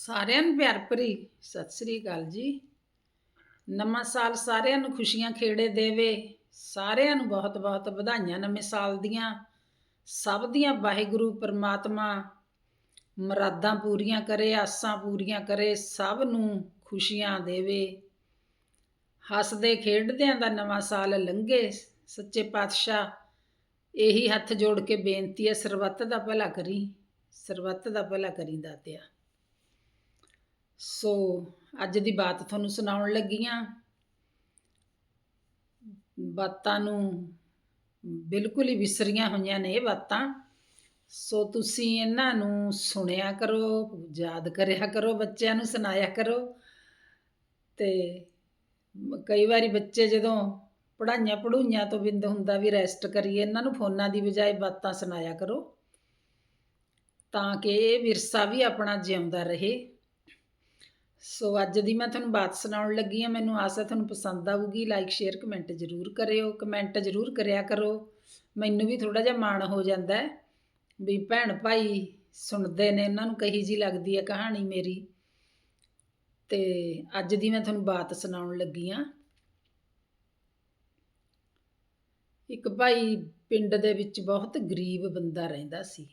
ਸਾਰਿਆਂ ਨੂੰ ਪਿਆਰ ਭਰੀ ਸਤਿ ਸ੍ਰੀ ਅਕਾਲ ਜੀ। ਨਵਾਂ ਸਾਲ ਸਾਰਿਆਂ ਨੂੰ ਖੁਸ਼ੀਆਂ ਖੇੜੇ ਦੇਵੇ। ਸਾਰਿਆਂ ਨੂੰ ਬਹੁਤ ਬਹੁਤ ਵਧਾਈਆਂ ਨਵੇਂ ਸਾਲ ਦੀਆਂ। ਸਭ ਦੀਆਂ ਵਾਹਿਗੁਰੂ, ਪਰਮਾਤਮਾ ਮੁਰਾਦਾਂ ਪੂਰੀਆਂ ਕਰੇ, ਆਸਾਂ ਪੂਰੀਆਂ ਕਰੇ, ਸਭ ਨੂੰ ਖੁਸ਼ੀਆਂ ਦੇਵੇ। ਹੱਸਦੇ ਖੇਡਦਿਆਂ ਦਾ ਨਵਾਂ ਸਾਲ ਲੰਘੇ। ਸੱਚੇ ਪਾਤਸ਼ਾਹ, ਇਹੀ ਹੱਥ ਜੋੜ ਕੇ ਬੇਨਤੀ ਹੈ, ਸਰਬੱਤ ਦਾ ਭਲਾ ਕਰੀ, ਸਰਬੱਤ ਦਾ ਭਲਾ ਕਰੀ ਦਾਤਿਆ। ਸੋ ਅੱਜ ਦੀ ਬਾਤ ਤੁਹਾਨੂੰ ਸੁਣਾਉਣ ਲੱਗੀ ਹਾਂ। ਬਾਤਾਂ ਨੂੰ ਬਿਲਕੁਲ ਹੀ ਵਿਸਰੀਆਂ ਹੋਈਆਂ ਨੇ ਇਹ ਬਾਤਾਂ। ਸੋ ਤੁਸੀਂ ਇਹਨਾਂ ਨੂੰ ਸੁਣਿਆ ਕਰੋ, ਯਾਦ ਕਰਿਆ ਕਰੋ, ਬੱਚਿਆਂ ਨੂੰ ਸੁਣਾਇਆ ਕਰੋ। ਤੇ ਕਈ ਵਾਰੀ ਬੱਚੇ ਜਦੋਂ ਪੜ੍ਹਾਈਆਂ ਪੜੂਈਆਂ ਤੋਂ ਬਿੰਦ ਹੁੰਦਾ ਵੀ ਰੈਸਟ ਕਰੀਏ, ਇਹਨਾਂ ਨੂੰ ਫੋਨਾਂ ਦੀ ਬਜਾਏ ਬਾਤਾਂ ਸੁਣਾਇਆ ਕਰੋ। ਤਾਂ ਕਿ ਇਹ ਵਿਰਸਾ ਵੀ ਆਪਣਾ ਜਿਉਂਦਾ ਰਹੇ। ਸੋ ਅੱਜ ਦੀ ਮੈਂ ਤੁਹਾਨੂੰ ਬਾਤ ਸੁਣਾਉਣ ਲੱਗੀ ਹਾਂ। ਮੈਨੂੰ ਆਸ ਹੈ ਤੁਹਾਨੂੰ ਪਸੰਦ ਆਊਗੀ। ਲਾਈਕ ਸ਼ੇਅਰ ਕਮੈਂਟ ਜ਼ਰੂਰ ਕਰਿਓ। ਕਮੈਂਟ ਜ਼ਰੂਰ ਕਰਿਆ ਕਰੋ। ਮੈਨੂੰ ਵੀ ਥੋੜਾ ਜਿਹਾ ਮਾਣ ਹੋ ਜਾਂਦਾ ਹੈ ਵੀ ਭੈਣ ਭਾਈ ਸੁਣਦੇ ਨੇ। ਉਹਨਾਂ ਨੂੰ ਕਹੀ ਜੀ ਲੱਗਦੀ ਹੈ ਕਹਾਣੀ ਮੇਰੀ। ਤੇ ਅੱਜ ਦੀ ਮੈਂ ਤੁਹਾਨੂੰ ਬਾਤ ਸੁਣਾਉਣ ਲੱਗੀ ਹਾਂ। ਇੱਕ ਭਾਈ ਪਿੰਡ ਦੇ ਵਿੱਚ ਬਹੁਤ ਗਰੀਬ ਬੰਦਾ ਰਹਿੰਦਾ ਸੀ।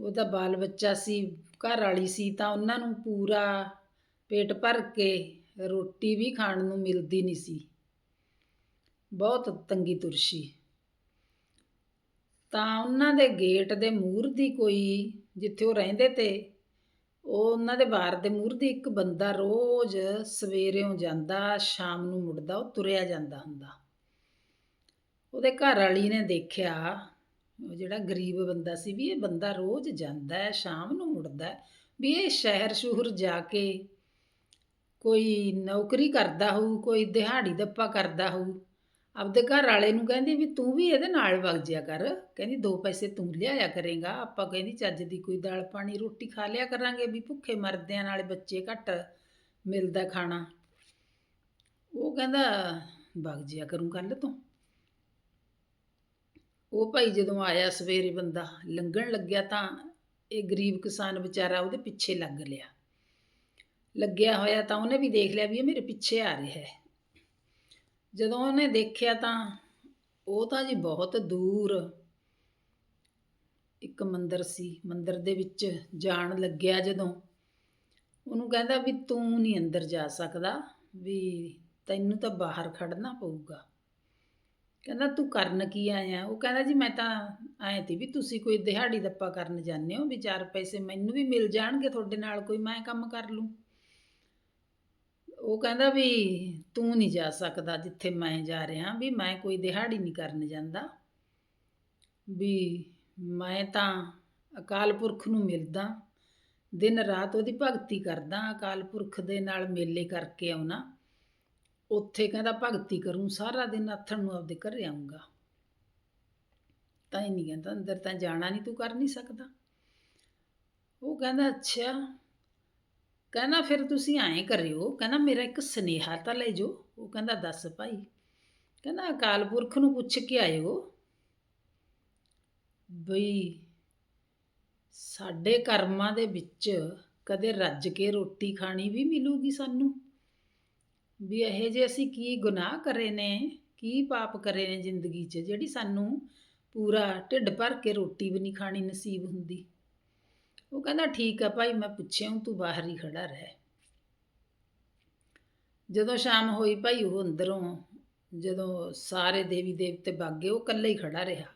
ਉਹਦਾ ਬਾਲ ਬੱਚਾ ਸੀ, ਘਰ ਵਾਲੀ ਸੀ ਤਾਂ ਉਹਨਾਂ ਨੂੰ ਪੂਰਾ ਪੇਟ ਭਰ ਕੇ ਰੋਟੀ ਵੀ ਖਾਣ ਨੂੰ ਮਿਲਦੀ ਨਹੀਂ ਸੀ। ਬਹੁਤ ਤੰਗੀ ਤੁਰਸ਼ੀ। ਤਾਂ ਉਹਨਾਂ ਦੇ ਗੇਟ ਦੇ ਮੂਹਰ ਦੀ ਕੋਈ, ਜਿੱਥੇ ਉਹ ਰਹਿੰਦੇ ਤੇ, ਉਹ ਉਹਨਾਂ ਦੇ ਬਾਰ ਦੇ ਮੂਹਰ ਦੀ ਇੱਕ ਬੰਦਾ ਰੋਜ਼ ਸਵੇਰੇੋਂ ਜਾਂਦਾ, ਸ਼ਾਮ ਨੂੰ ਮੁੜਦਾ, ਉਹ ਤੁਰਿਆ ਜਾਂਦਾ ਹੁੰਦਾ। ਉਹਦੇ ਘਰ ਵਾਲੀ ਨੇ ਦੇਖਿਆ ਜਿਹੜਾ ਗਰੀਬ ਬੰਦਾ ਸੀ ਵੀ ਇਹ ਬੰਦਾ ਰੋਜ਼ ਜਾਂਦਾ ਹੈ, ਸ਼ਾਮ ਨੂੰ ਮੁੜਦਾ ਹੈ, ਵੀ ਇਹ ਸ਼ਹਿਰ ਸ਼ੂਹਰ ਜਾ ਕੇ ਕੋਈ ਨੌਕਰੀ ਕਰਦਾ ਹੋਊ, ਕੋਈ ਦਿਹਾੜੀ ਦੱਪਾ ਕਰਦਾ ਹੋਊ, ਆਪਦੇ ਘਰ ਵਾਲੇ ਨੂੰ ਕਹਿੰਦੀ ਵੀ ਤੂੰ ਵੀ ਇਹਦੇ ਨਾਲ ਵਗ ਜਿਆ ਕਰ, ਕਹਿੰਦੀ ਦੋ ਪੈਸੇ ਤੂੰ ਲਿਆਇਆ ਕਰੇਗਾ, ਆਪਾਂ ਕਹਿੰਦੀ ਚੱਜ ਦੀ ਕੋਈ ਦਾਲ ਪਾਣੀ ਰੋਟੀ ਖਾ ਲਿਆ ਕਰਾਂਗੇ ਵੀ ਭੁੱਖੇ ਮਰਦਿਆਂ ਨਾਲ ਬੱਚੇ ਘੱਟ ਮਿਲਦਾ ਖਾਣਾ। ਉਹ ਕਹਿੰਦਾ, ਵਗ ਜਿਆ ਕਰੂੰ ਕੱਲ ਤੋਂ। ਉਹ ਭਾਈ ਜਦੋਂ ਆਇਆ ਸਵੇਰੇ ਬੰਦਾ ਲੰਘਣ ਲੱਗਿਆ ਤਾਂ ਇਹ ਗਰੀਬ ਕਿਸਾਨ ਵਿਚਾਰਾ ਉਹਦੇ ਪਿੱਛੇ ਲੱਗ ਲਿਆ। ਲੱਗਿਆ ਹੋਇਆ ਤਾਂ ਉਹਨੇ ਵੀ ਦੇਖ ਲਿਆ ਵੀ ਇਹ ਮੇਰੇ ਪਿੱਛੇ ਆ ਰਿਹਾ ਹੈ। ਜਦੋਂ ਉਹਨੇ ਦੇਖਿਆ ਤਾਂ ਉਹ ਤਾਂ ਜੀ ਬਹੁਤ ਦੂਰ ਇੱਕ ਮੰਦਰ ਸੀ, ਮੰਦਰ ਦੇ ਵਿੱਚ ਜਾਣ ਲੱਗਿਆ ਜਦੋਂ। ਉਹਨੂੰ ਕਹਿੰਦਾ ਵੀ ਤੂੰ ਨਹੀਂ ਅੰਦਰ ਜਾ ਸਕਦਾ, ਵੀ ਤੈਨੂੰ ਤਾਂ ਬਾਹਰ ਖੜਨਾ ਪਊਗਾ। ਕਹਿੰਦਾ, ਤੂੰ ਕਰਨ ਕੀ ਆਇਆ? ਉਹ ਕਹਿੰਦਾ, ਜੀ ਮੈਂ ਤਾਂ ਆਏ ਤੀ ਵੀ ਤੁਸੀਂ ਕੋਈ ਦਿਹਾੜੀ ਦੱਪਾ ਕਰਨ ਜਾਂਦੇ ਹੋ ਵੀ ਚਾਰ ਪੈਸੇ ਮੈਨੂੰ ਵੀ ਮਿਲ ਜਾਣਗੇ ਤੁਹਾਡੇ ਨਾਲ, ਕੋਈ ਮੈਂ ਕੰਮ ਕਰ ਲੂੰ? ਉਹ ਕਹਿੰਦਾ ਵੀ, ਤੂੰ ਨਹੀਂ ਜਾ ਸਕਦਾ ਜਿੱਥੇ ਮੈਂ ਜਾ ਰਿਹਾ ਵੀ ਮੈਂ ਕੋਈ ਦਿਹਾੜੀ ਨਹੀਂ ਕਰਨ ਜਾਂਦਾ। ਵੀ ਮੈਂ ਤਾਂ ਅਕਾਲ ਪੁਰਖ ਨੂੰ ਮਿਲਦਾ, ਦਿਨ ਰਾਤ ਉਹਦੀ ਭਗਤੀ ਕਰਦਾ, ਅਕਾਲ ਪੁਰਖ ਦੇ ਨਾਲ ਮੇਲੇ ਕਰਕੇ ਆਉਣਾ। ਉੱਥੇ ਕਹਿੰਦਾ ਭਗਤੀ ਕਰੂੰ, ਸਾਰਾ ਦਿਨ ਆਥਣ ਨੂੰ ਆਪਦੇ ਘਰੇ ਆਉਂਗਾ ਤਾਂ ਹੀ ਨਹੀਂ ਕਹਿੰਦਾ, ਅੰਦਰ ਤਾਂ ਜਾਣਾ ਨਹੀਂ, ਤੂੰ ਕਰ ਨਹੀਂ ਸਕਦਾ। ਉਹ ਕਹਿੰਦਾ, ਅੱਛਾ। ਕਹਿੰਦਾ, ਫਿਰ ਤੁਸੀਂ ਐਂ ਕਰਿਓ, ਕਹਿੰਦਾ, ਮੇਰਾ ਇੱਕ ਸਨੇਹਾ ਤਾਂ ਲੈ ਜੋ ਉਹ ਕਹਿੰਦਾ, ਦੱਸ ਭਾਈ। ਕਹਿੰਦਾ, ਅਕਾਲ ਪੁਰਖ ਨੂੰ ਪੁੱਛ ਕੇ ਆਇਓ ਬਈ, ਸਾਡੇ ਕਰਮਾਂ ਦੇ ਵਿੱਚ ਕਦੇ ਰੱਜ ਕੇ ਰੋਟੀ ਖਾਣੀ ਵੀ ਮਿਲੂਗੀ ਸਾਨੂੰ? ਵੀ ਇਹ ਜੇ ਅਸੀਂ ਕੀ ਗੁਨਾਹ ਕਰੇ ਨੇ, ਕੀ ਪਾਪ ਕਰੇ ਨੇ ਜ਼ਿੰਦਗੀ 'ਚ, ਜਿਹੜੀ ਸਾਨੂੰ ਪੂਰਾ ਢਿੱਡ ਭਰ ਕੇ ਰੋਟੀ ਵੀ ਨਹੀਂ ਖਾਣੀ ਨਸੀਬ ਹੁੰਦੀ। ਉਹ ਕਹਿੰਦਾ, ਠੀਕ ਆ ਭਾਈ, ਮੈਂ ਪੁੱਛਿਆ ਤੂੰ ਬਾਹਰ ਹੀ ਖੜਾ ਰਹਿ। ਜਦੋਂ ਸ਼ਾਮ ਹੋਈ ਭਾਈ, ਉਹ ਅੰਦਰੋਂ ਜਦੋਂ ਸਾਰੇ ਦੇਵੀ ਦੇਵਤੇ ਬਾਗੇ, ਉਹ ਇਕੱਲਾ ਹੀ ਖੜਾ ਰਿਹਾ।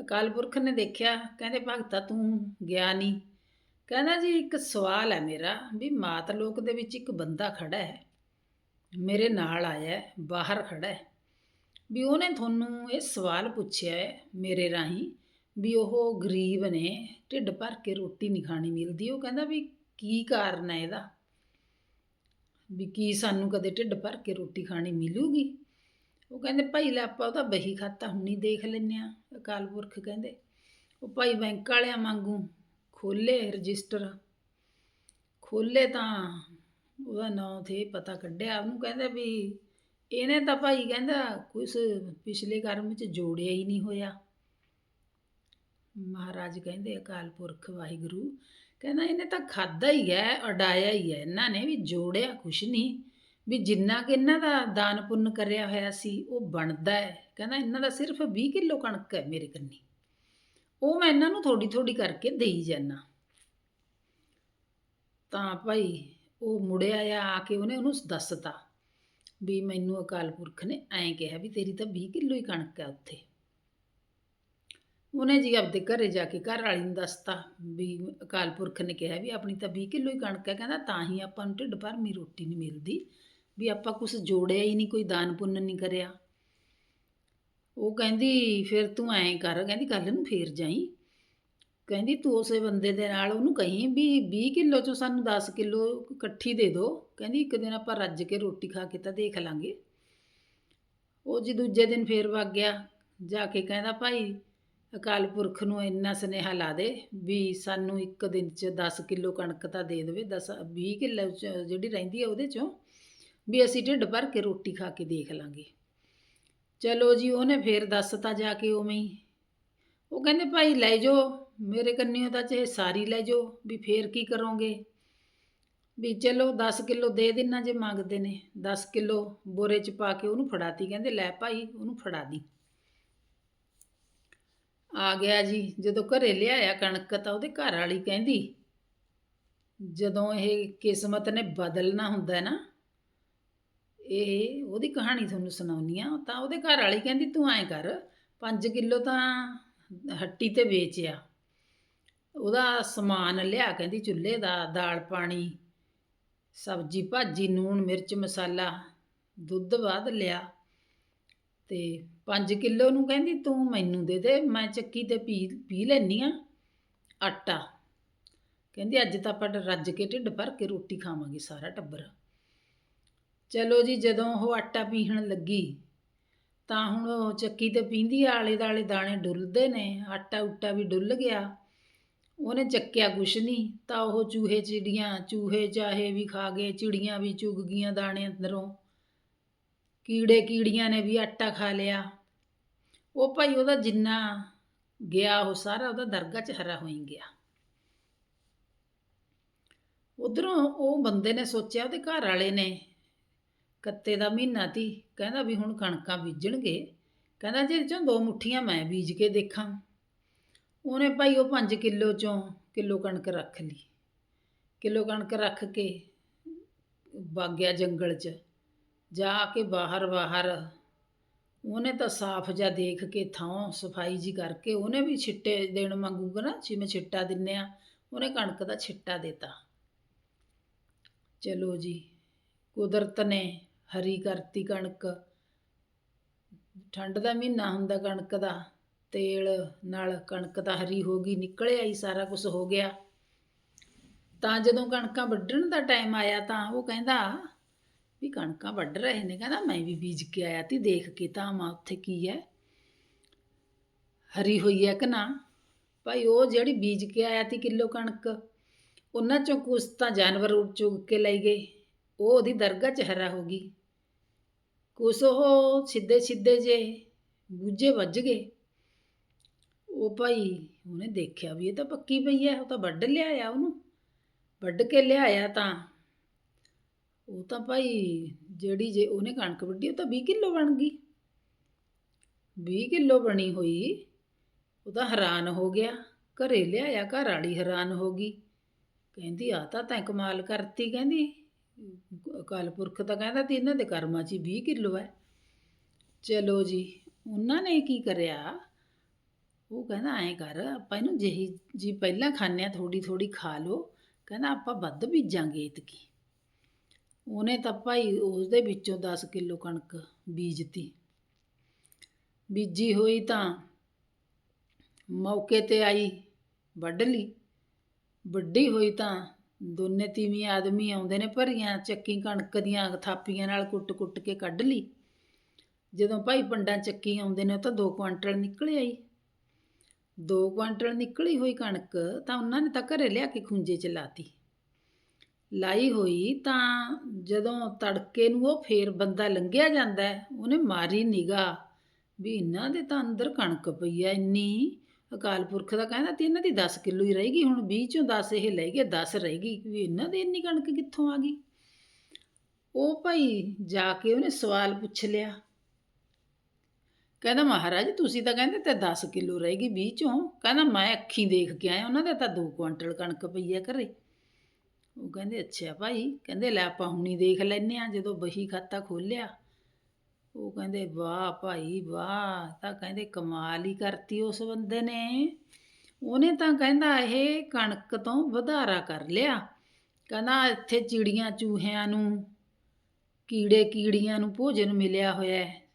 ਅਕਾਲ ਪੁਰਖ ਨੇ ਦੇਖਿਆ, ਕਹਿੰਦੇ, ਭਗਤਾ, ਤੂੰ ਗਿਆ ਨਹੀਂ? ਕਹਿੰਦਾ, ਜੀ, ਇੱਕ ਸਵਾਲ ਹੈ ਮੇਰਾ, ਵੀ ਮਾਤ ਲੋਕ ਦੇ ਵਿੱਚ ਇੱਕ ਬੰਦਾ ਖੜਾ ਹੈ। ਮੇਰੇ ਨਾਲ ਆਇਆ ਬਾਹਰ ਖੜਾ ਹੈ। ਵੀ ਉਹਨੇ ਤੁਹਾਨੂੰ ਇਹ ਸਵਾਲ ਪੁੱਛਿਆ ਹੈ ਮੇਰੇ ਰਾਹੀਂ ਵੀ ਉਹ ਗਰੀਬ ਨੇ, ਢਿੱਡ ਭਰ ਕੇ ਰੋਟੀ ਨਹੀਂ ਖਾਣੀ ਮਿਲਦੀ। ਉਹ ਕਹਿੰਦਾ ਵੀ ਕੀ ਕਾਰਨ ਹੈ ਇਹਦਾ? ਵੀ ਕੀ ਸਾਨੂੰ ਕਦੇ ਢਿੱਡ ਭਰ ਕੇ ਰੋਟੀ ਖਾਣੀ ਮਿਲੂਗੀ? ਉਹ ਕਹਿੰਦੇ, ਭਾਈ ਲੈ ਆਪਾਂ ਉਹਦਾ ਬਹੀ ਖਾਤਾ ਹੁਣੀ ਦੇਖ ਲੈਨੇ ਆ ਅਕਾਲ ਪੁਰਖ ਕਹਿੰਦੇ, ਉਹ ਭਾਈ ਬੈਂਕ ਵਾਲਿਆਂ ਵਾਂਗੂ ਖੋਲੇ ਰਜਿਸਟਰ। ਖੋਲੇ ਤਾਂ ਉਹਦਾ ਨਾਂ ਤੇ ਪਤਾ ਕੱਢਿਆ, ਉਹਨੂੰ ਕਹਿੰਦਾ ਵੀ ਇਹਨੇ ਤਾਂ ਭਾਈ ਕਹਿੰਦਾ ਕੁਛ ਪਿਛਲੇ ਕਰਮ ਵਿੱਚ ਜੋੜਿਆ ਹੀ ਨਹੀਂ ਹੋਇਆ। ਮਹਾਰਾਜ ਕਹਿੰਦੇ ਅਕਾਲ ਪੁਰਖ ਵਾਹਿਗੁਰੂ, ਕਹਿੰਦਾ ਇਹਨੇ ਤਾਂ ਖਾਦਾ ਹੀ ਹੈ, ਅਡਾਇਆ ਹੀ ਹੈ, ਇਹਨਾਂ ਨੇ ਵੀ ਜੋੜਿਆ ਕੁਛ ਨਹੀਂ। ਵੀ ਜਿੰਨਾ ਕਿ ਇਹਨਾਂ ਦਾ ਦਾਨ ਪੁੰਨ ਕਰਿਆ ਹੋਇਆ ਸੀ, ਉਹ ਬਣਦਾ ਹੈ। ਕਹਿੰਦਾ ਇਹਨਾਂ ਦਾ ਸਿਰਫ 20 ਕਿਲੋ ਕਣਕ ਹੈ ਮੇਰੇ ਕੰਨੀ। ਉਹ ਮੈਂ ਇਹਨਾਂ ਨੂੰ ਥੋੜੀ ਥੋੜੀ ਕਰਕੇ ਦੇਈ ਜਾਨਾ। ਤਾਂ ਭਾਈ ਉਹ ਮੁੜਿਆ ਆ ਆ ਕੇ ਉਹਨੇ ਉਹਨੂੰ ਦੱਸਤਾ ਵੀ ਮੈਨੂੰ ਅਕਾਲ ਪੁਰਖ ਨੇ ਐਂ ਕਿਹਾ ਵੀ ਤੇਰੀ ਤਾਂ 20 ਕਿਲੋ ਹੀ ਕਣਕ ਹੈ ਉੱਥੇ। ਉਹਨੇ ਜੀ ਆਪਦੇ ਘਰੇ ਜਾ ਕੇ ਘਰ ਵਾਲੀ ਨੂੰ ਦੱਸਤਾ ਵੀ ਅਕਾਲ ਪੁਰਖ ਨੇ ਕਿਹਾ ਵੀ ਆਪਣੀ ਤਾਂ 20 ਕਿਲੋ ਹੀ ਕਣਕ ਹੈ ਕਹਿੰਦਾ ਤਾਂ ਹੀ ਆਪਾਂ ਨੂੰ ਢਿੱਡ ਭਰ ਭਰਮੀ ਰੋਟੀ ਨਹੀਂ ਮਿਲਦੀ, ਵੀ ਆਪਾਂ ਕੁਝ ਜੋੜਿਆ ਹੀ ਨਹੀਂ, ਕੋਈ ਦਾਨ ਪੁੰਨ ਨਹੀਂ ਕਰਿਆ। ਉਹ ਕਹਿੰਦੀ, ਫਿਰ ਤੂੰ ਐਂ ਕਰ, ਕਹਿੰਦੀ ਕੱਲ ਨੂੰ ਫੇਰ ਜਾਈ। ਕਹਿੰਦੀ ਤੂੰ ਉਸੇ ਬੰਦੇ ਦੇ ਨਾਲ ਉਹਨੂੰ ਕਹੀਂ ਵੀ 20 ਕਿਲੋ ਚੋਂ ਸਾਨੂੰ 10 ਕਿਲੋ ਇਕੱਠੀ ਦੇ ਦਿਓ। ਕਹਿੰਦੀ ਇੱਕ ਦਿਨ ਆਪਾਂ ਰੱਜ ਕੇ ਰੋਟੀ ਖਾ ਕੇ ਤਾਂ ਦੇਖ ਲਾਂਗੇ। ਉਹ ਜੀ ਦੂਜੇ ਦਿਨ ਫੇਰ ਵਗ ਗਿਆ। ਜਾ ਕੇ ਕਹਿੰਦਾ, ਭਾਈ, ਅਕਾਲ ਪੁਰਖ ਨੂੰ ਇੰਨਾ ਸੁਨੇਹਾ ਲਾ ਦੇ ਵੀ ਸਾਨੂੰ ਇੱਕ ਦਿਨ 'ਚ 10 ਕਿਲੋ ਕਣਕ ਤਾਂ ਦੇ ਦੇਵੇ 10 20 ਕਿਲੋ 'ਚ ਜਿਹੜੀ ਰਹਿੰਦੀ ਹੈ ਉਹਦੇ 'ਚੋਂ, ਵੀ ਅਸੀਂ ਢਿੱਡ ਭਰ ਕੇ ਰੋਟੀ ਖਾ ਕੇ ਦੇਖ ਲਾਂਗੇ। ਚਲੋ ਜੀ, ਉਹਨੇ ਫੇਰ ਦੱਸਤਾ ਜਾ ਕੇ ਉਵੇਂ ਹੀ। ਉਹ ਕਹਿੰਦੇ, ਭਾਈ, ਲੈ ਜਾਓ ਮੇਰੇ ਕੰਨਿਓ ਤਾਂ ਚਾਹੇ ਸਾਰੀ ਲੈ ਜਾਓ, ਵੀ ਫੇਰ ਕੀ ਕਰੋਗੇ? ਵੀ ਚਲੋ 10 ਕਿਲੋ ਦੇ ਦੇਣਾ ਜੇ ਮੰਗਦੇ ਨੇ 10 ਕਿਲੋ ਬੋਰੇ 'ਚ ਪਾ ਕੇ ਉਹਨੂੰ ਫੜਾਤੀ, ਕਹਿੰਦੇ ਲੈ ਭਾਈ ਉਹਨੂੰ ਫੜਾ ਦੀ। ਆ ਗਿਆ ਜੀ, ਜਦੋਂ ਘਰੇ ਲਿਆਇਆ ਕਣਕ ਤਾਂ ਉਹਦੇ ਘਰ ਵਾਲੀ ਕਹਿੰਦੀ, ਜਦੋਂ ਇਹ ਕਿਸਮਤ ਨੇ ਬਦਲਣਾ ਹੁੰਦਾ ਨਾ, ਇਹ ਉਹਦੀ ਕਹਾਣੀ ਤੁਹਾਨੂੰ ਸੁਣਾਉਣੀ ਆ ਤਾਂ ਉਹਦੇ ਘਰ ਵਾਲੀ ਕਹਿੰਦੀ, ਤੂੰ ਐਂ ਕਰ 5 ਕਿਲੋ ਤਾਂ ਹੱਟੀ ਤੇ ਵੇਚਿਆ ਉਹਦਾ ਸਮਾਨ ਲਿਆ, ਕਹਿੰਦੀ ਚੁੱਲ੍ਹੇ ਦਾ, ਦਾਲ ਪਾਣੀ, ਸਬਜੀ ਭਾਜੀ, ਨੂਣ, ਮਿਰਚ, ਮਸਾਲਾ, ਦੁੱਧ ਬਾਅਦ ਲਿਆ। ਤੇ 5 ਕਿਲੋ ਨੂੰ ਕਹਿੰਦੀ, ਤੂੰ ਮੈਨੂੰ ਦੇ ਦੇ, ਮੈਂ ਚੱਕੀ ਤੇ ਪੀ ਪੀ ਲੈਨੀ ਆ ਆਟਾ। ਕਹਿੰਦੀ, ਅੱਜ ਤਾਂ ਆਪਾਂ ਰੱਜ ਕੇ ਢਿੱਡ ਭਰ ਕੇ ਰੋਟੀ ਖਾਵਾਂਗੇ ਸਾਰਾ ਟੱਬਰ। ਚਲੋ ਜੀ, ਜਦੋਂ ਉਹ ਆਟਾ ਪੀਹਣ ਲੱਗੀ, ਤਾਂ ਹੁਣ ਉਹ ਚੱਕੀ ਤੇ ਪੀਂਦੀ ਆਲੇ ਦਾਲੇ ਦਾਣੇ ਡੁੱਲਦੇ ਨੇ ਆਟਾ ਉੱਟਾ ਵੀ ਡੁੱਲ ਗਿਆ। ਉਹਨੇ ਚੱਕਿਆ ਕੁਛ ਨਹੀਂ, ਤਾਂ ਉਹ ਚੂਹੇ ਚਿੜੀਆਂ, ਚੂਹੇ ਚਾਹੇ ਵੀ ਖਾ ਗਏ, ਚਿੜੀਆਂ ਵੀ ਚੁਗ ਗਈਆਂ ਦਾਣੇ ਅੰਦਰੋਂ। ਕੀੜੇ ਕੀੜੀਆਂ ਨੇ ਵੀ ਆਟਾ ਖਾ ਲਿਆ। ਉਹ ਭਾਈ ਉਹਦਾ ਜਿੰਨਾ ਗਿਆ, ਉਹ ਸਾਰਾ ਉਹਦਾ ਦਰਗਾਹ 'ਚ ਹਰਾ ਹੋਈ ਗਿਆ। ਉਧਰੋਂ ਉਹ ਬੰਦੇ ਨੇ ਸੋਚਿਆ, ਉਹਦੇ ਘਰ ਵਾਲੇ ਨੇ ਕੱਤੇ ਦਾ ਮਹੀਨਾ ਤੀ, ਕਹਿੰਦਾ ਵੀ ਹੁਣ ਕਣਕਾਂ ਬੀਜਣਗੇ। ਕਹਿੰਦਾ ਜੇ ਚੋਂ ਦੋ ਮੁੱਠੀਆਂ ਮੈਂ ਬੀਜ ਕੇ ਦੇਖਾਂ। ਉਹਨੇ ਭਾਈ ਉਹ 5 ਕਿਲੋ ਚੋਂ ਕਿਲੋ ਕਣਕ ਰੱਖ ਲਈ। ਕਿਲੋ ਕਣਕ ਰੱਖ ਕੇ ਵਾਗਿਆ ਜੰਗਲ 'ਚ। ਜਾ ਕੇ ਬਾਹਰ ਬਾਹਰ ਉਹਨੇ ਤਾਂ ਸਾਫ਼ ਜਿਹਾ ਦੇਖ ਕੇ ਥਾਂ ਸਫ਼ਾਈ ਜੀ ਕਰਕੇ ਉਹਨੇ ਵੀ ਛਿੱਟੇ ਦੇਣ ਮੰਗੂਗਾ ਨਾ ਜਿਵੇਂ ਛਿੱਟਾ ਦਿੰਨੇ ਆ, ਉਹਨੇ ਕਣਕ ਦਾ ਛਿੱਟਾ ਦਿੱਤਾ। ਚਲੋ ਜੀ, ਕੁਦਰਤ ਨੇ ਹਰੀ ਕਰਤੀ ਕਣਕ। ਠੰਡ ਦਾ ਮਹੀਨਾ ਹੁੰਦਾ ਕਣਕ ਦਾ। ਤੇਲ ਨਾਲ ਕਣਕ ਤਾਂ ਹਰੀ ਹੋ ਗਈ ਨਿਕਲ ਆਈ ਸਾਰਾ ਕੁਝ ਹੋ ਗਿਆ। ਤਾਂ ਜਦੋਂ ਕਣਕਾਂ ਵੱਢਣ ਦਾ ਟਾਈਮ ਆਇਆ ਤਾਂ ਉਹ ਕਹਿੰਦਾ ਵੀ ਕਣਕਾਂ ਵੱਢ ਰਹੇ ਨੇ, ਕਹਿੰਦਾ ਮੈਂ ਵੀ ਬੀਜ ਕੇ ਆਇਆ ਤੀ, ਦੇਖ ਕੇ ਤਾਂ ਮਾ ਉੱਥੇ ਕੀ ਹੈ। ਹਰੀ ਹੋਈ ਹੈ ਕਿ ਨਾ? ਭਾਈ ਉਹ ਜਿਹੜੀ ਬੀਜ ਕੇ ਆਇਆ ਤੀ ਕਿਲੋ ਕਣਕ, ਉਹਨਾਂ ਚੋਂ ਕੁਛ ਤਾਂ ਜਾਨਵਰ ਉੱਡ ਚੁਗ ਕੇ ਲੈ ਗਏ, ਉਹ ਉਹਦੀ ਦਰਗਾਹ 'ਚ ਹਰਾ ਹੋ ਗਈ। ਕੁਛ ਉਹ ਸਿੱਧੇ ਸਿੱਧੇ ਜੇ ਬੂਝੇ ਵੱਜ ਗਏ। ਉਹ ਭਾਈ ਉਹਨੇ ਦੇਖਿਆ ਵੀ ਇਹ ਤਾਂ ਪੱਕੀ ਪਈ ਹੈ, ਉਹ ਤਾਂ ਵੱਢ ਲਿਆਇਆ ਉਹਨੂੰ। ਵੱਢ ਕੇ ਲਿਆਇਆ ਤਾਂ। ਉਹ ਤਾਂ ਭਾਈ ਜਿਹੜੀ ਜੇ ਉਹਨੇ ਕਣਕ ਵੱਢੀ, ਉਹ ਤਾਂ 20 ਕਿਲੋ ਬਣ ਗਈ। 20 ਕਿਲੋ ਬਣੀ ਹੋਈ, ਉਹ ਤਾਂ ਹੈਰਾਨ ਹੋ ਗਿਆ। ਘਰੇ ਲਿਆਇਆ, ਘਰ ਵਾਲੀ ਹੈਰਾਨ ਹੋ ਗਈ। ਕਹਿੰਦੀ ਆ ਤਾਂ ਤੈਂ ਕਮਾਲ ਕਰਤੀ ਕਹਿੰਦੀ। ਅਕਾਲ ਪੁਰਖ ਤਾਂ ਕਹਿੰਦਾ ਤੀ ਇਹਨਾਂ ਦੇ ਕਰਮਾਂ 'ਚ 20 ਕਿਲੋ ਹੈ। ਚਲੋ ਜੀ, ਉਹਨਾਂ ਨੇ ਕੀ ਕਰਿਆ? ਉਹ ਕਹਿੰਦਾ, ਐਂ ਕਰ, ਆਪਾਂ ਇਹਨੂੰ ਜਿਹੀ ਜੀ ਪਹਿਲਾਂ ਖਾਂਦੇ ਆ ਥੋੜੀ ਥੋੜੀ ਖਾ ਲਓ। ਕਹਿੰਦਾ, ਆਪਾਂ ਵੱਧ ਬੀਜਾਂਗੇ ਇਤਕੀ। ਉਹਨੇ ਤਾਂ ਭਾਈ ਉਸ ਦੇ ਵਿੱਚੋਂ 10 ਕਿਲੋ ਕਣਕ ਬੀਜਤੀ। ਬੀਜੀ ਹੋਈ ਤਾਂ ਮੌਕੇ ਤੇ ਆਈ, ਵੱਢ ਲਈ। ਵੱਡੀ ਹੋਈ ਤਾਂ ਦੋਨੇ ਤੀਵੀਂ ਆਦਮੀ ਆਉਂਦੇ ਨੇ ਭਰੀਆਂ, ਚੱਕੀ ਕਣਕ ਦੀਆਂ ਥਾਪੀਆਂ ਨਾਲ ਕੁੱਟ-ਕੁੱਟ ਕੇ ਕੱਢ ਲਈ। ਜਦੋਂ ਭਾਈ ਪੰਡਾਂ ਚੱਕੀ ਆਉਂਦੇ ਨੇ ਤਾਂ 2 ਕੁਆਂਟਲ ਨਿਕਲ ਆਈ। 2 ਕੁਆਂਟਲ ਨਿਕਲੀ ਹੋਈ ਕਣਕ ਤਾਂ ਉਹਨਾਂ ਨੇ ਤਾਂ ਘਰੇ ਲਿਆ ਕੇ ਖੁੰਝੇ ਚ ਲਾਤੀ। ਲਾਈ ਹੋਈ ਤਾਂ ਜਦੋਂ ਤੜਕੇ ਨੂੰ ਉਹ ਫੇਰ ਬੰਦਾ ਲੰਘਿਆ ਜਾਂਦਾ ਉਹਨੇ ਮਾਰੀ ਨਿਗਾ ਵੀ ਇਹਨਾਂ ਦੇ ਤਾਂ ਅੰਦਰ ਕਣਕ ਪਈ ਆ ਇੰਨੀ। ਅਕਾਲ ਪੁਰਖ ਦਾ ਕਹਿੰਦਾ ਤੇ ਇਹਨਾਂ ਦੀ 10 ਕਿਲੋ ਹੀ ਰਹੇਗੀ, ਹੁਣ 20 ਚੋਂ 10 ਇਹ ਲੈ ਗਏ 10 ਰਹੇਗੀ ਵੀ ਇਹਨਾਂ ਦੀ ਇੰਨੀ ਕਣਕ ਕਿੱਥੋਂ ਆ ਗਈ? ਉਹ ਭਾਈ ਜਾ ਕੇ ਉਹਨੇ ਸਵਾਲ ਪੁੱਛ ਲਿਆ। ਕਹਿੰਦਾ, ਮਹਾਰਾਜ, ਤੁਸੀਂ ਤਾਂ ਕਹਿੰਦੇ ਤੇ 10 ਕਿਲੋ ਰਹੇਗੀ 20 ਚੋਂ ਕਹਿੰਦਾ, ਮੈਂ ਅੱਖੀਂ ਦੇਖ ਕੇ ਆਇਆ, ਉਹਨਾਂ ਦਾ ਤਾਂ 2 ਕੁਇੰਟਲ ਕਣਕ ਪਈ ਆ ਘਰੇ। ਉਹ ਕਹਿੰਦੇ, ਅੱਛਾ ਭਾਈ। ਕਹਿੰਦੇ, ਲੈ ਆਪਾਂ ਹੁਣੀ ਦੇਖ ਲੈਨੇ ਆ, ਜਦੋਂ ਬਹੀ ਖਾਤਾ ਖੋਲਿਆ। ਉਹ ਕਹਿੰਦੇ, ਵਾਹ ਭਾਈ, ਵਾਹ। ਤਾਂ ਕਹਿੰਦੇ, ਕਮਾਲ ਹੀ ਕਰਤੀ ਉਸ ਬੰਦੇ ਨੇ। ਉਹਨੇ ਤਾਂ ਕਹਿੰਦਾ, ਇਹ ਕਣਕ ਤੋਂ ਵਧਾਰਾ ਕਰ ਲਿਆ। ਕਹਿੰਦਾ ਇੱਥੇ ਚਿੜੀਆਂ ਚੂਹਿਆਂ ਨੂੰ, ਕੀੜੇ ਕੀੜੀਆਂ ਨੂੰ ਭੋਜਨ ਮਿਲਿਆ ਹੋਇਆ ਹੈ।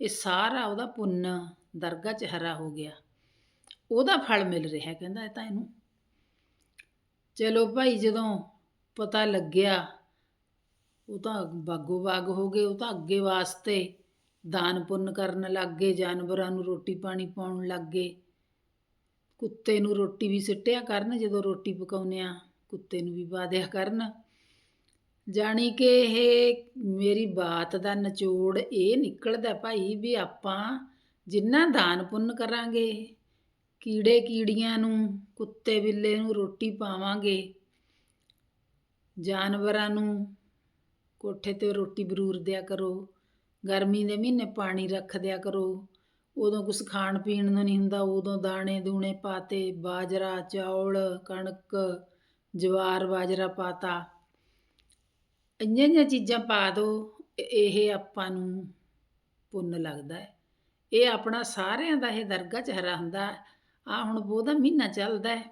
ਇਹ ਸਾਰਾ ਉਹਦਾ ਪੁੰਨ ਦਰਗਾਹ 'ਚ ਹਰਾ ਹੋ ਗਿਆ। ਉਹਦਾ ਫਲ ਮਿਲ ਰਿਹਾ, ਕਹਿੰਦਾ ਇਹ ਤਾਂ ਇਹਨੂੰ। ਚਲੋ ਭਾਈ, ਜਦੋਂ ਪਤਾ ਲੱਗਿਆ, ਉਹ ਤਾਂ ਬਾਗੋ ਬਾਗ ਹੋ ਗਏ, ਉਹ ਤਾਂ ਅੱਗੇ ਵਾਸਤੇ ਦਾਨ ਪੁੰਨ ਕਰਨ ਲੱਗ ਗਏ, ਜਾਨਵਰਾਂ ਨੂੰ ਰੋਟੀ ਪਾਣੀ ਪਾਉਣ ਲੱਗ ਗਏ। ਕੁੱਤੇ ਨੂੰ ਰੋਟੀ ਵੀ ਸਿੱਟਿਆ ਕਰਨ, ਜਦੋਂ ਰੋਟੀ ਪਕਾਉਂਦੇ ਆ ਕੁੱਤੇ ਨੂੰ ਵੀ ਪਾ ਦਿਆ ਕਰਨ। ਜਾਣੀ ਕਿ ਇਹ ਮੇਰੀ ਬਾਤ ਦਾ ਨਿਚੋੜ ਇਹ ਨਿਕਲਦਾ ਭਾਈ ਵੀ ਆਪਾਂ ਜਿੰਨਾ ਦਾਨ ਪੁੰਨ ਕਰਾਂਗੇ, ਕੀੜੇ ਕੀੜੀਆਂ ਨੂੰ, ਕੁੱਤੇ ਬਿੱਲੇ ਨੂੰ ਰੋਟੀ ਪਾਵਾਂਗੇ, ਜਾਨਵਰਾਂ ਨੂੰ ਕੋਠੇ ਤੇ ਰੋਟੀ ਬਰੂਰ ਦਿਆ ਕਰੋ, ਗਰਮੀ ਦੇ ਮਹੀਨੇ ਪਾਣੀ ਰੱਖ ਦਿਆ ਕਰੋ, ਉਦੋਂ ਕੁਝ ਖਾਣ ਪੀਣ ਨੂੰ ਨਹੀਂ ਹੁੰਦਾ, ਉਦੋਂ ਦਾਣੇ ਦੂਣੇ ਪਾਤੇ, ਬਾਜਰਾ, ਚੌਲ, ਕਣਕ, ਜਵਾਰ, ਬਾਜਰਾ ਪਾਤਾ। ਇੰਨੀਆਂ ਇੰਨੀਆਂ ਚੀਜ਼ਾਂ ਪਾ ਦੋ, ਇਹ ਆਪਾਂ ਨੂੰ ਪੁੰਨ ਲੱਗਦਾ ਹੈ। ਇਹ ਆਪਣਾ ਸਾਰਿਆਂ ਦਾ, ਇਹ ਦਰਗਾਹ 'ਚ ਹਰਾ ਹੁੰਦਾ ਆ ਹੁਣ ਉਹਦਾ ਮਹੀਨਾ ਚੱਲਦਾ ਹੈ।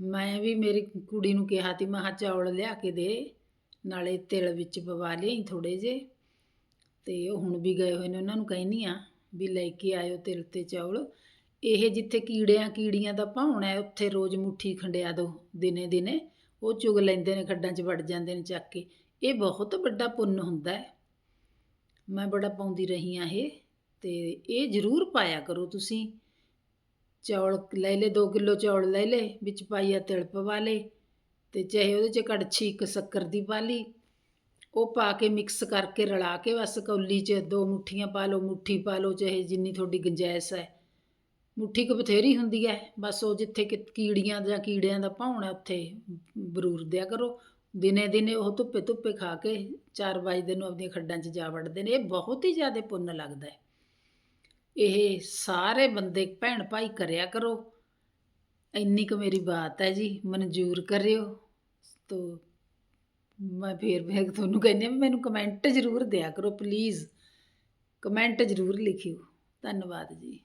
ਮੈਂ ਵੀ ਮੇਰੀ ਕੁੜੀ ਨੂੰ ਕਿਹਾ ਤੀ ਮਹਾ ਚੌਲ ਲਿਆ ਕੇ ਦੇ, ਨਾਲੇ ਤਿਲ ਵਿੱਚ ਪਵਾ ਲਿਆਈ ਥੋੜੇ ਜੇ ਤੇ ਉਹ ਹੁਣ ਵੀ ਗਏ ਹੋਏ ਨੇ, ਉਹਨਾਂ ਨੂੰ ਕਹਿਨੀ ਆ ਵੀ ਲੈ ਕੇ ਆਇਓ ਤਿਲ ਤੇ ਚੌਲ। ਇਹ ਜਿੱਥੇ ਕੀੜਿਆਂ ਕੀੜੀਆਂ ਦਾ ਭਾਉਣਾ ਹੈ, ਉੱਥੇ ਰੋਜ਼ ਮੁੱਠੀ ਖੰਡਿਆ ਦੋ ਦਿਨੇ ਦਿਨੇ। ਉਹ ਚੁਗ ਲੈਂਦੇ ਨੇ, ਖੱਡਾਂ 'ਚ ਵੜ ਜਾਂਦੇ ਨੇ ਚੱਕ ਕੇ। ਇਹ ਬਹੁਤ ਵੱਡਾ ਪੁੰਨ ਹੁੰਦਾ ਹੈ। ਮੈਂ ਬੜਾ ਪਾਉਂਦੀ ਰਹੀ ਆ ਇਹ ਤੇ ਇਹ ਜ਼ਰੂਰ ਪਾਇਆ ਕਰੋ ਤੁਸੀਂ। ਚੌਲ ਲੈ ਲੈ 2 ਕਿਲੋ ਚੌਲ ਲੈ ਲੈ ਵਿੱਚ ਪਾਈਆ ਤਿਲ ਪਵਾ ਲੇ ਤੇ ਚਾਹੇ ਉਹਦੇ 'ਚ ਕੜਛੀ ਇੱਕ ਸ਼ੱਕਰ ਦੀ ਪਾ ਲਈ। ਉਹ ਪਾ ਕੇ ਮਿਕਸ ਕਰਕੇ ਰਲਾ ਕੇ ਬਸ ਕੌਲੀ 'ਚ ਦੋ ਮੁੱਠੀਆਂ ਪਾ ਲਓ, ਮੁੱਠੀ ਪਾ ਲਓ, ਚਾਹੇ ਜਿੰਨੀ ਤੁਹਾਡੀ ਗੁੰਜਾਇਸ਼ ਹੈ। ਮੁੱਠੀ ਕੁ ਬਥੇਰੀ ਹੁੰਦੀ ਹੈ, ਬਸ ਉਹ ਜਿੱਥੇ ਕਿ ਕੀੜੀਆਂ ਜਾਂ ਕੀੜਿਆਂ ਦਾ ਭਾਉਣਾ ਉੱਥੇ ਬਰੂਰ ਦਿਆ ਕਰੋ। ਦਿਨੇ ਦਿਨੇ ਉਹ ਧੁੱਪੇ ਧੁੱਪੇ ਖਾ ਕੇ 4 ਵਜੇ ਨੂੰ ਆਪਣੀਆਂ ਖੱਡਾਂ 'ਚ ਜਾ ਵੜਦੇ ਨੇ। ਇਹ ਬਹੁਤ ਹੀ ਜ਼ਿਆਦਾ ਪੁੰਨ ਲੱਗਦਾ ਹੈ। ਇਹ ਸਾਰੇ ਬੰਦੇ ਭੈਣ ਭਾਈ ਕਰਿਆ ਕਰੋ। ਇੰਨੀ ਕੁ ਮੇਰੀ ਬਾਤ ਹੈ ਜੀ, ਮਨਜ਼ੂਰ ਕਰਿਓ। ਤੋ ਮੈਂ ਫੇਰ ਮੈਂ ਤੁਹਾਨੂੰ ਕਹਿੰਦੀ ਹਾਂ ਮੈਨੂੰ ਕਮੈਂਟ ਜ਼ਰੂਰ ਦਿਆ ਕਰੋ ਪਲੀਜ਼ ਕਮੈਂਟ ਜ਼ਰੂਰ ਲਿਖਿਓ। ਧੰਨਵਾਦ ਜੀ।